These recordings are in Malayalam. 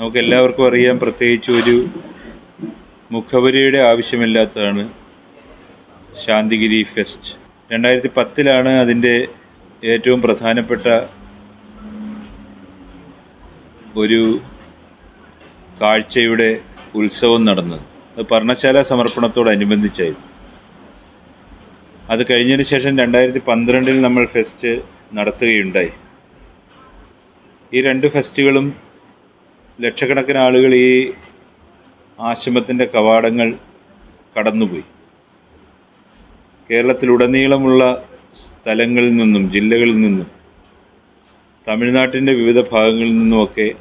നമുക്ക് എല്ലാവർക്കും അറിയാം പ്രത്യേകിച്ച് ഒരു മുഖവരിയുടെ ആവശ്യമില്ലാത്തതാണ് ശാന്തിഗിരി ഫെസ്റ്റ്. രണ്ടായിരത്തി പത്തിലാണ് അതിന്റെ ഏറ്റവും പ്രധാനപ്പെട്ട ഒരു കാഴ്ചയുടെ ഉത്സവം നടന്നത്. അത് പർണശാല സമർപ്പണത്തോടനുബന്ധിച്ചായിരുന്നു. അത് കഴിഞ്ഞതിന് ശേഷം രണ്ടായിരത്തി പന്ത്രണ്ടിൽ നമ്മൾ ഫെസ്റ്റ് നടത്തുകയുണ്ടായി. ഈ രണ്ട് ഫെസ്റ്റുകളും ലക്ഷക്കണക്കിന് ആളുകൾ ഈ ആശ്രമത്തിന്റെ കവാടങ്ങൾ കടന്നുപോയി. കേരളത്തിലുടനീളമുള്ള സ്ഥലങ്ങളിൽ നിന്നും ജില്ലകളിൽ നിന്നും തമിഴ്നാട്ടിന്റെ വിവിധ ഭാഗങ്ങളിൽ നിന്നുമൊക്കെ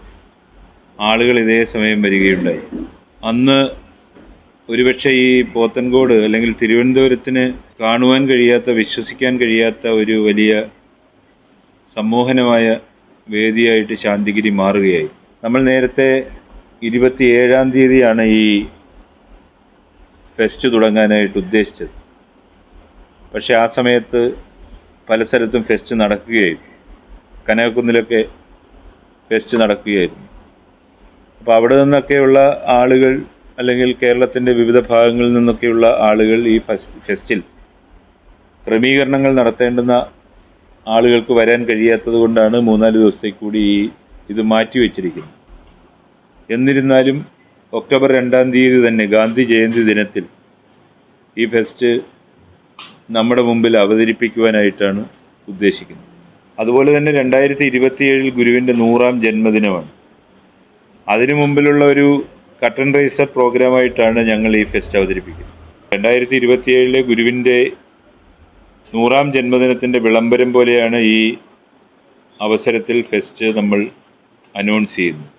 ആളുകൾ ഇതേ സമയം വരികയുണ്ടായി. അന്ന് ഒരുപക്ഷെ ഈ പോത്തൻകോട് അല്ലെങ്കിൽ തിരുവനന്തപുരത്തിന് കാണുവാൻ കഴിയാത്ത വിശ്വസിക്കാൻ കഴിയാത്ത ഒരു വലിയ സമ്മോഹനമായ വേദിയായിട്ട് ശാന്തിഗിരി മാറുകയായി. നമ്മൾ നേരത്തെ ഇരുപത്തി ഏഴാം തീയതിയാണ് ഈ ഫെസ്റ്റ് തുടങ്ങാനായിട്ട് ഉദ്ദേശിച്ചത്. പക്ഷേ ആ സമയത്ത് പല സ്ഥലത്തും ഫെസ്റ്റ് നടക്കുകയായിരുന്നു. കനകക്കുന്നിലൊക്കെ ഫെസ്റ്റ് നടക്കുകയായിരുന്നു. അപ്പോൾ അവിടെ നിന്നൊക്കെയുള്ള ആളുകൾ അല്ലെങ്കിൽ കേരളത്തിന്റെ വിവിധ ഭാഗങ്ങളിൽ നിന്നൊക്കെയുള്ള ആളുകൾ ഈ ഫെസ്റ്റിൽ ക്രമീകരണങ്ങൾ നടത്തേണ്ടുന്ന ആളുകൾക്ക് വരാൻ കഴിയാത്തത് കൊണ്ടാണ് മൂന്നാൽ ദിവസത്തേക്ക് കൂടി ഇത് മാറ്റിവെച്ചിരിക്കുന്നത് എന്നിരുന്നാലും ഒക്ടോബർ രണ്ടാം തീയതി തന്നെ ഗാന്ധി ജയന്തി ദിനത്തിൽ ഈ ഫെസ്റ്റ് നമ്മുടെ മുമ്പിൽ അവതരിപ്പിക്കുവാനായിട്ടാണ് ഉദ്ദേശിക്കുന്നത്. അതുപോലെ തന്നെ രണ്ടായിരത്തി ഇരുപത്തിയേഴിൽ ഗുരുവിന്റെ നൂറാം ജന്മദിനമാണ്. അതിനു മുമ്പിലുള്ള ഒരു കട്ടൺ റൈസർ പ്രോഗ്രാമായിട്ടാണ് ഞങ്ങൾ ഈ ഫെസ്റ്റ് അവതരിപ്പിക്കുന്നത്. രണ്ടായിരത്തി ഇരുപത്തിയേഴിലെ ഗുരുവിന്റെ നൂറാം ജന്മദിനത്തിന്റെ വിളംബരം പോലെയാണ് ഈ അവസരത്തിൽ ഫെസ്റ്റ് നമ്മൾ അനൗൺസ് ചെയ്യുന്നത്.